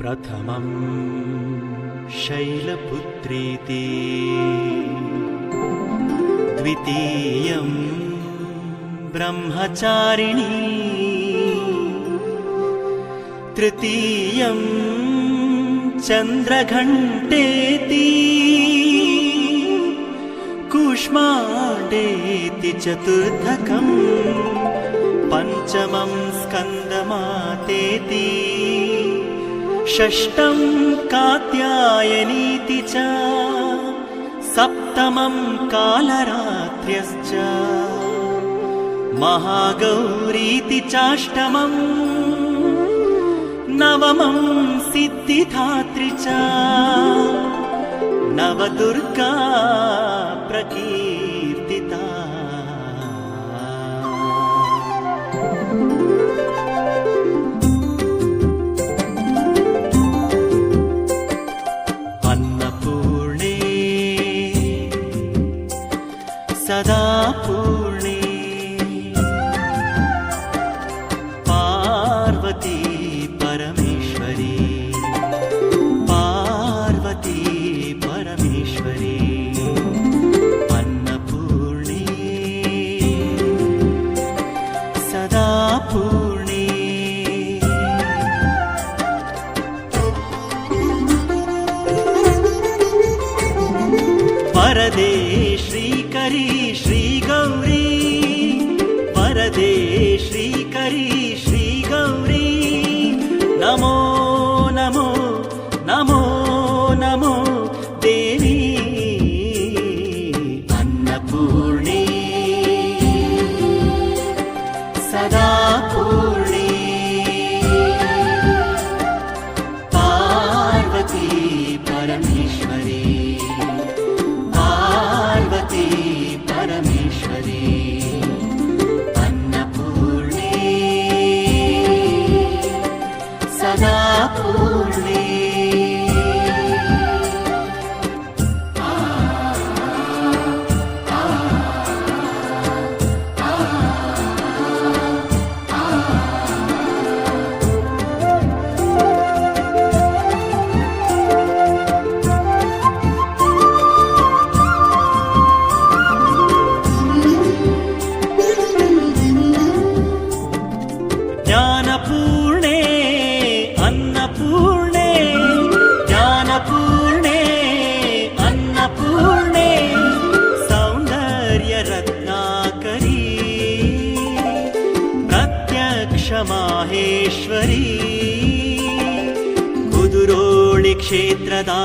प्रथमं शैलपुत्रीति। द्वितीयं ब्रह्मचारिणी। तृतीयं चन्द्रघण्टेति। कूष्माण्डेति चतुर्थकम्। पञ्चमं स्कन्दमातेति षष्ठं कात्यायनीति च सप्तमं कालरात्र्यश्च महागौरीति चाष्टमम् नवमं सिद्धिधात्री च नवदुर्गा प्रकीर्तिता सदा वरदे श्रीकरी श्रीगौरी। नमो नमो नमो नमो देवी। अन्नपूर्णे। सदा पूर्णे ज्ञानपूर्णे अन्नपूर्णे ज्ञानपूर्णे अन्नपूर्णे सौन्दर्यरत्नाकरी प्रत्यक्षमाहेश्वरी कुदुरोळि क्षेत्रदा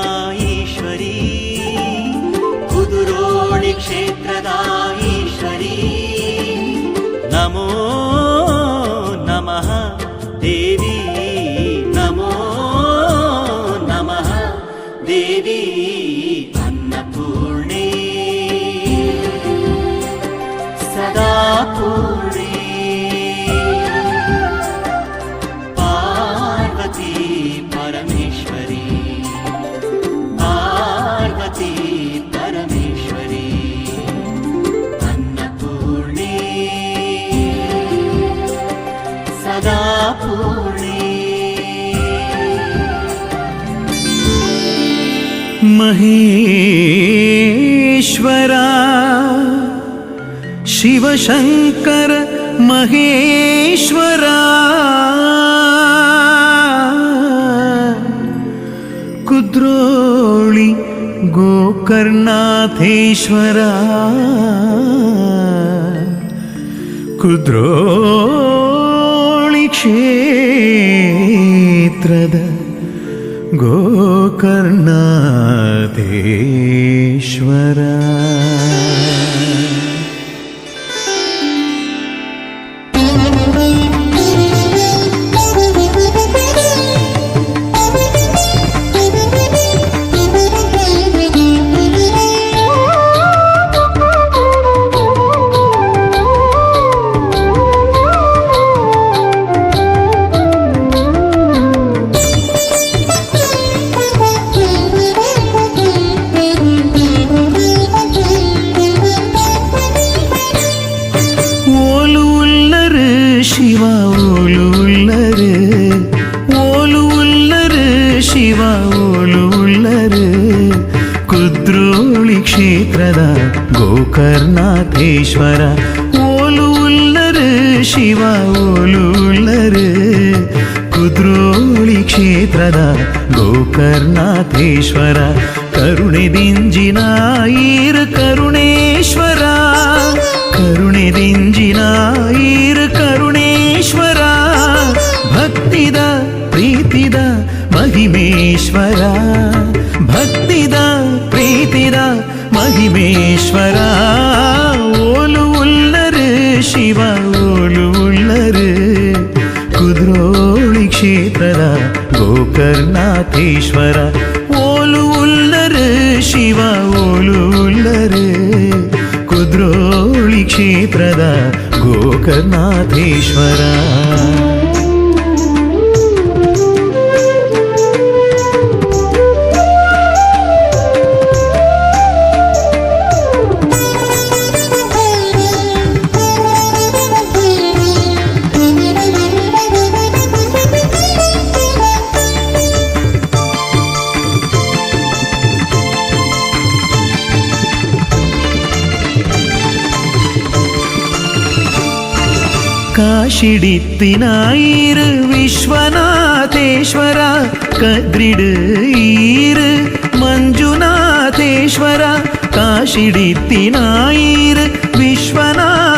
महेश्वरा। शिवशङ्कर महेश्वरा। कुद्रोळि गोकर्णाथेश्वरा। कुद्रोळि क्षेत्ರದ गोकर्णाधेश्वर ಶಿವ ಓಲುಳ್ಳರು ಕುದ್ರೋಳಿ ಕ್ಷೇತ್ರದ ಗೋಕರ್ಣಾಥೇಶ್ವರ ಓಲುಳ್ಳರು ಶಿವ ಓಲುಳ್ಳರು ಕುದ್ರೋಳಿ ಕ್ಷೇತ್ರದ ಗೋಕರ್ಣಾಥೇಶ್ವರ ಕರುಣೆದಿಂಜಿನ ಈರು ಕರುಣೇಶ್ವರ ಗೋಕರ್ಣಾಥೇಶ್ವರ ಓಲು ಉಲ್ಲರು ಶಿವ ಓಲು ಉಲ್ಲರು ಕುದ್ರೋಳಿ ಕ್ಷೇತ್ರದ ಗೋಕರ್ಣಾಥೇಶ್ವರ കാശിടിത്തിനായിര് വിശ്വനാഥേശ്വര കദ്രിട് ഈര് മഞ്ജുനാഥേശ്വര കാശിടിത്തിനായിര് വിശ്വനാഥേശ്വര